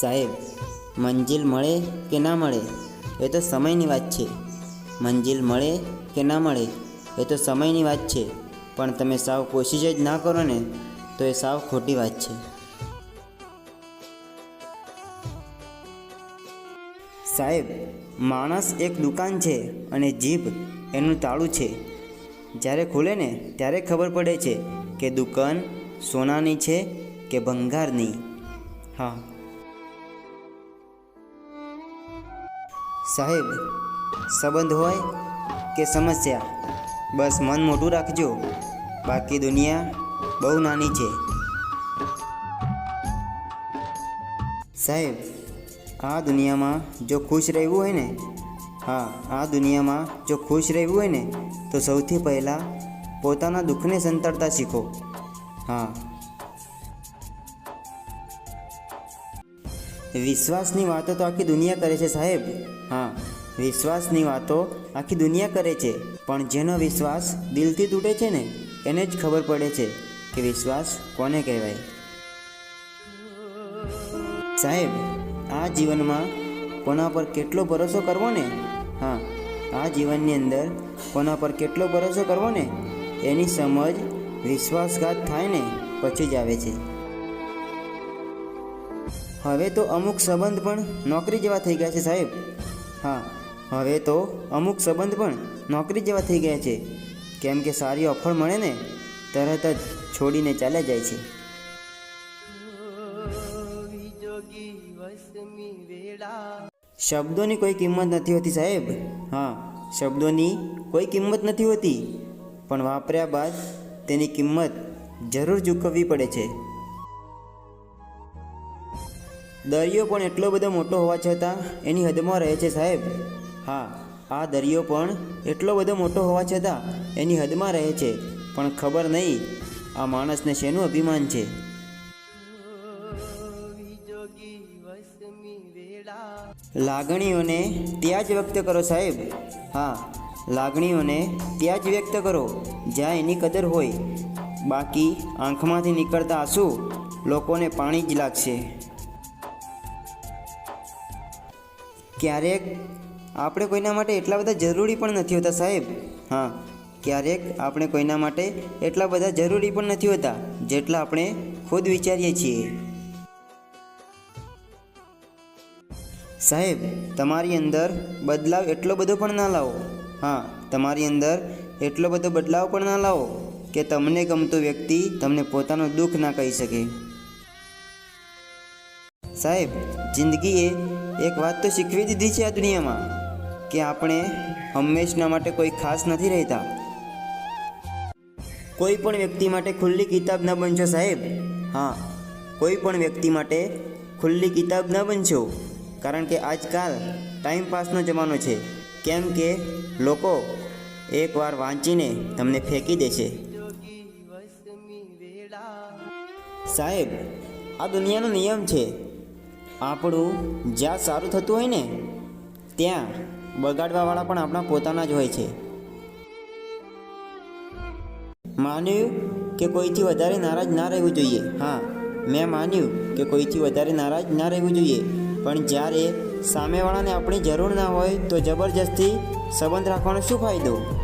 સાહેબ, મંજિલ મળે કે ના મળે? એ તો સમયની વાત છે. મંજિલ મળે કે ના મળે? એ તો સમયની વાત છે. પણ તમે સાવ કોશિશ જ ના કરો ને, તો એ સાવ ખોટી વાત છે. સાહેબ, માણસ એક દુકાન છે અને જીભ એનું તાળું છે. જ્યારે ખુલે ને, ત્યારે ખબર પડે છે કે દુકાન સોનાની છે કે ભંગારની. હા સાહેબ, સંબંધ હોય કે સમસ્યા, બસ મન મોટું રાખજો. બાકી દુનિયા બહુ નાની છે. સાહેબ, આ દુનિયામાં જો ખુશ રહેવું હોય ને, હા, આ દુનિયામાં જો ખુશ રહેવું હોય ને, તો સૌથી પહેલાં પોતાના દુઃખને સંતાડતા શીખો. હા વિશ્વાસની વાતો તો આખી દુનિયા કરે છે સાહેબ. હા, વિશ્વાસની વાતો આખી દુનિયા કરે છે. પણ જેનો વિશ્વાસ દિલથી તૂટે છે ને, એને જ ખબર પડે છે કે વિશ્વાસ કોને કહેવાય. સાહેબ, આ જીવનમાં કોના પર કેટલો ભરોસો કરવો ને? હા, આ જીવનની અંદર કોના પર કેટલો ભરોસો કરવો ને? એની સમજ વિશ્વાસઘાત થાય ને, પછી જ આવે છે. હવે તો અમુક સંબંધ પણ નોકરી જેવા થઈ ગયા છે સાહેબ. હા, હવે તો અમુક સંબંધ પણ નોકરી જેવા થઈ ગયા છે. કેમ કે સારી ઓફર મળે ને, તરત જ છોડીને ચાલ્યા જાય છે. શબ્દોની કોઈ કિંમત નથી હોતી સાહેબ. હા, શબ્દોની કોઈ કિંમત નથી હોતી. પણ વાપર્યા બાદ તેની કિંમત જરૂર ચૂકવવી પડે છે. દરિયો પણ એટલો બધો મોટો હોવા છતાં એની હદમાં રહે છે સાહેબ. હા, આ દરિયો પણ એટલો બધો મોટો હોવા છતાં એની હદમાં રહે છે. પણ ખબર નહીં, આ માણસને શેનું અભિમાન છે? લાગણીઓને ત્યાં જ વ્યક્ત કરો સાહેબ. હા, લાગણીઓને ત્યાં જ વ્યક્ત કરો. જ્યાં એની કદર હોય, બાકી આંખમાંથી નીકળતા આંસુ લોકોને પાણી જ લાગશે. ક્યારેક આપણે કોઈના માટે એટલા બધા જરૂરી પણ નથી હોતા સાહેબ. હા, ક્યારેક આપણે કોઈના માટે એટલા બધા જરૂરી પણ નથી હોતા જેટલા આપણે ખુદ વિચારીએ છીએ. સાહેબ, તમારી અંદર બદલાવ એટલો બધો પણ ના લાવો. હા, તમારી અંદર એટલો બધો બદલાવ પણ ના લાવો કે તમને ગમતો વ્યક્તિ તમને પોતાનું દુઃખ ના કહી શકે. સાહેબ જિંદગીએ એક વાત તો શીખવી દીધી છે આ દુનિયામાં, કે આપણે હંમેશના માટે કોઈ ખાસ નથી રહેતા. કોઈ પણ વ્યક્તિ માટે ખુલ્લી કિતાબ ન બનશો સાહેબ. હા, કોઈ પણ વ્યક્તિ માટે ખુલ્લી કિતાબ ન બનશો, કારણ કે આજકાલ ટાઈમ પાસનો જમાનો છે. કેમ કે લોકો એકવાર વાંચીને તમને ફેંકી દેશે સાહેબ, આ દુનિયાનો નિયમ છે આપણું જ્યાં સારું થતું હોય ને, ત્યાં બગાડવાવાળા પણ આપણા પોતાના જ હોય છે. માન્યું કે કોઈથી વધારે નારાજ ના રહેવું જોઈએ? હા, મેં માન્યું કે કોઈથી વધારે નારાજ ના રહેવું જોઈએ. પણ જ્યારે સામેવાળાને આપણી જરૂર ના હોય તો જબરજસ્તી સંબંધ રાખવાનો શું ફાયદો?